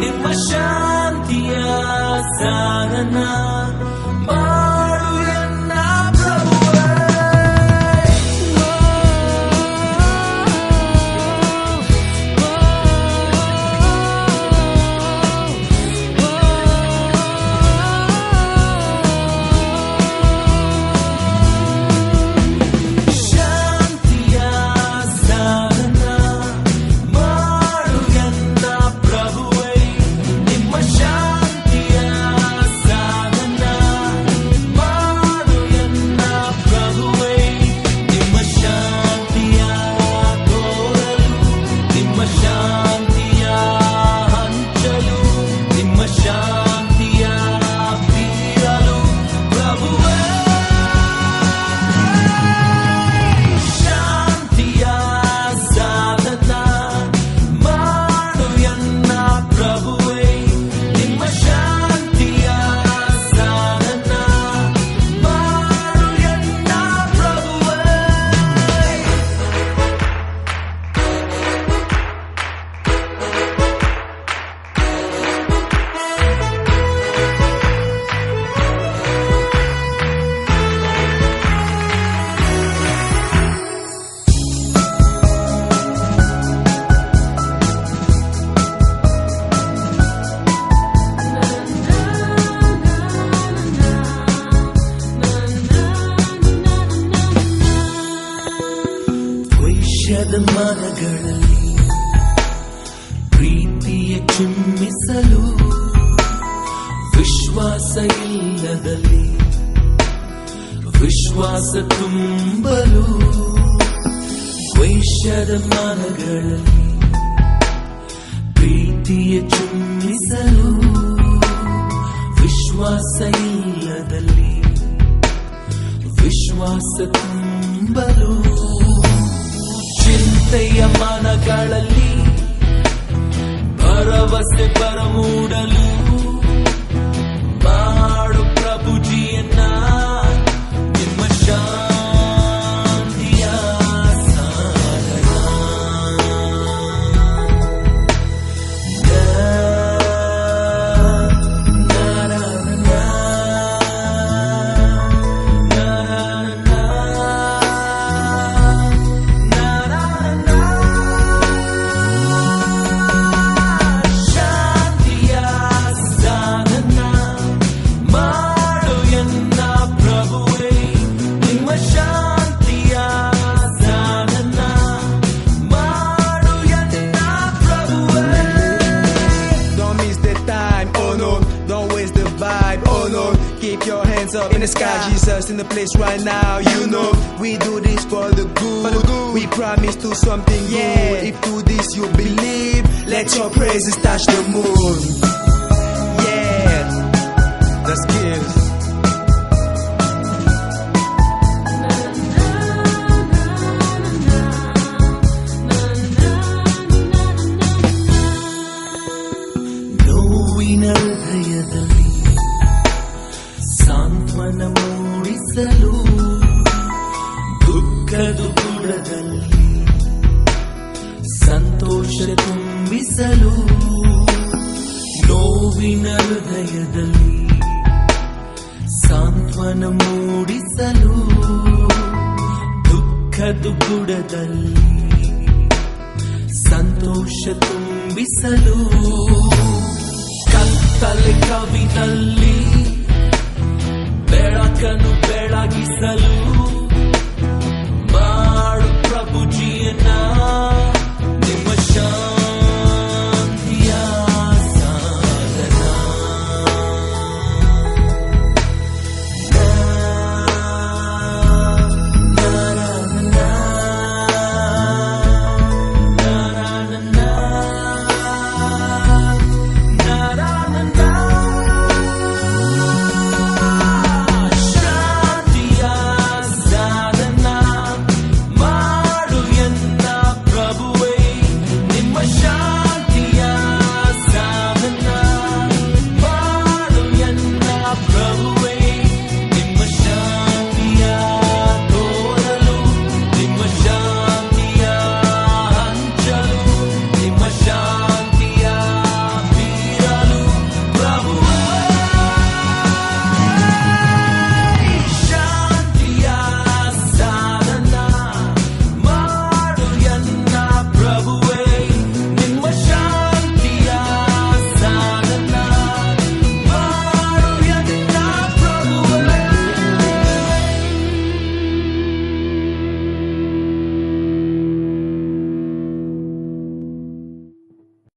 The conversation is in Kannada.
निर्वशान्त्या साधना ಶತಮಾನಗಳಲ್ಲಿ ಪ್ರೀತಿಯ ಚಿಮ್ಮಿಸಲು ವಿಶ್ವಾಸ ಇಲ್ಲದಲ್ಲಿ ವಿಶ್ವಾಸ ತುಂಬಲು ವೈಶ್ಯದ ಮಾನಗಳಲ್ಲಿ ಪ್ರೀತಿಯ ಚಿಮ್ಮಿಸಲು ವಿಶ್ವಾಸ ಇಲ್ಲದಲ್ಲಿ ವಿಶ್ವಾಸ ತುಂಬಲು ಚಿಂತೆಯ ಮನಗಳಲ್ಲಿ ಭರವಸೆ ಬರಮೂಡಲು hands up in the sky, Jesus in the place right now. You know we do this for the good. We promise to something good. If to this you believe, let your praises touch the moon. ಬುಡದಲ್ಲಿ ಸಂತೋಷ ತುಂಬಿಸಲು ನೋವಿನ ಹೃದಯದಲ್ಲಿ ಸಾಂತ್ವನ ಮೂಡಿಸಲು ದುಃಖದ ಬುಡದಲ್ಲಿ ಸಂತೋಷ ತುಂಬಿಸಲು ಕತ್ತಲೆ ಕವಿದಲ್ಲಿ ಬೆಳಕನ್ನು ಬೆಳಗಿಸಲು